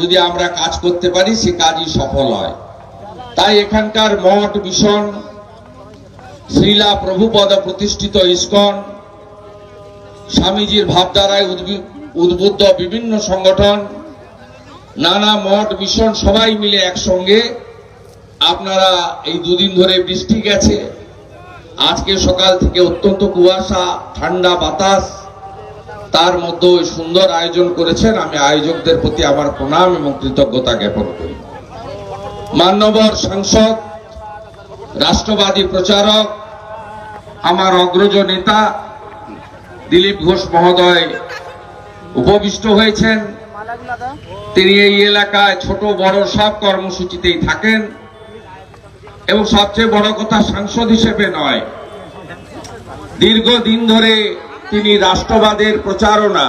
যদি আমরা কাজ করতে পারি, সে কাজই সফল হয়। তাই এখানকার মঠ মিশন, শ্রীলা প্রভুপদ প্রতিষ্ঠিত ইস্কন, স্বামীজির ভাবধারায় উদ্বুদ্ধ বিভিন্ন সংগঠন, নানা মঠ মিশন সবাই মিলে একসঙ্গে, আপনারা এই দুদিন ধরে বৃষ্টি গেছে, আজকে সকাল থেকে অত্যন্ত কুয়াশা, ঠান্ডা বাতাস তার মধ্যে ওই সুন্দর আয়োজন করেছেন, আমি আয়োজকদের প্রতি আমার প্রণাম এবং কৃতজ্ঞতা জ্ঞাপন করি। মান্যবর সাংসদ, রাষ্ট্রবাদী প্রচারক, আমার অগ্রজ নেতা দিলীপ ঘোষ মহোদয় উপবিষ্ট হয়েছেন। তিনি এই এলাকায় ছোট, বড় সব কর্মসূচিতেই থাকেন এবং সবচেয়ে বড় কথা সাংসদ হিসেবে নয়, দীর্ঘদিন ধরে তিনি রাষ্ট্রবাদের প্রচারণা।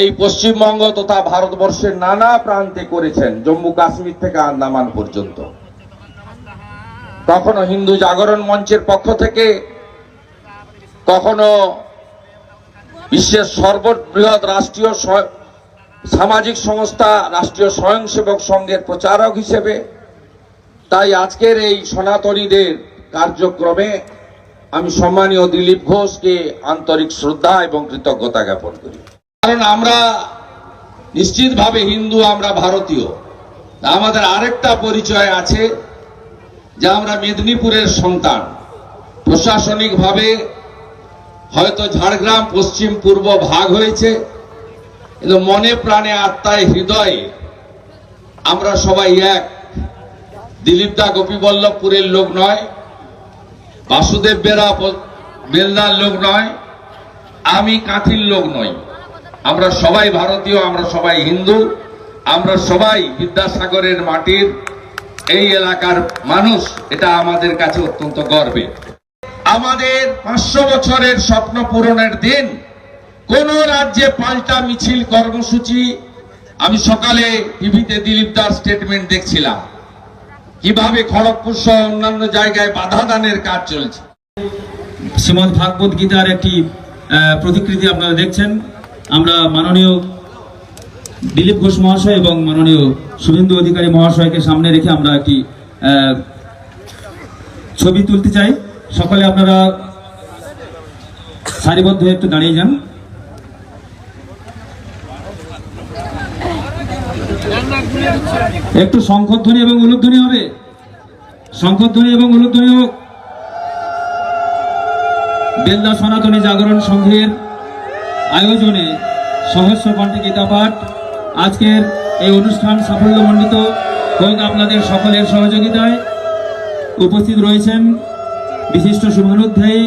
এই পশ্চিমবঙ্গ তথা ভারতবর্ষের নানা প্রান্তে করেছেন, জম্মু কাশ্মীর থেকে আন্দামান পর্যন্ত। কখনো হিন্দু জাগরণ মঞ্চের পক্ষ থেকে, কখনো বিশ্বের সর্ববৃহৎ রাষ্ট্রীয় সামাজিক সংস্থা, রাষ্ট্রীয় স্বয়ংসেবক সংঘের প্রচারক হিসেবে। তাই আজকের এই সনাতনীদের কার্যক্রমে আমি সম্মানীয় দিলীপ ঘোষকে আন্তরিক শ্রদ্ধা এবং কৃতজ্ঞতা জ্ঞাপন করি। কারণ আমরা নিশ্চিতভাবে হিন্দু, আমরা ভারতীয়। আমাদের আরেকটা পরিচয় আছে যে আমরা মেদিনীপুরের সন্তান। প্রশাসনিকভাবে হয়তো ঝাড়গ্রাম, পশ্চিম, পূর্ব ভাগ হয়েছে, কিন্তু মনে প্রাণে, আত্মায়, হৃদয়ে আমরা সবাই এক। দিলীপ দা গোপীবল্লভপুরের লোক নয় বাসুদেব বেরা বেলদার লোক নয়, আমি কাঁথির লোক নই। আমরা সবাই ভারতীয়, আমরা সবাই হিন্দু, আমরা সবাই বিদ্যাসাগরের মাটির এই এলাকার মানুষ। এটা আমাদের কাছে অত্যন্ত গর্বের আমাদের পাঁচশো বছরের স্বপ্ন পূরণের দিন, কোন রাজ্যে পাল্টা মিছিল কর্মসূচি, আমি সকালে টিভিতে দিলীপ দাস স্টেটমেন্ট দেখছিলাম। কীভাবে খড়গপুর সহ অন্যান্য জায়গায় বাধা দানের কাজ চলছে? শ্রীমদ ভাগবত গীতার একটি প্রতিকৃতি আপনারা দেখছেন। আমরা মাননীয় দিলীপ ঘোষ মহাশয় এবং মাননীয় শুভেন্দু অধিকারী মহাশয়কে সামনে রেখে আমরা একটি ছবি তুলতে চাই। সকলে আপনারা সারিবদ্ধ একটু দাঁড়িয়ে যান। একটু শঙ্খধ্বনি এবং উলুধ্বনি হবে। শঙ্খধ্বনি এবং উলুধ্বনি হোক। বেলদা সনাতনী জাগরণ সংঘের আয়োজনে সহস্র কণ্ঠে গীতা পাঠ। আজকের এই অনুষ্ঠান সাফল্যমণ্ডিত হোক আপনাদের সকলের সহযোগিতায় উপস্থিত রয়েছেন বিশিষ্ট শুভানুধ্যায়ী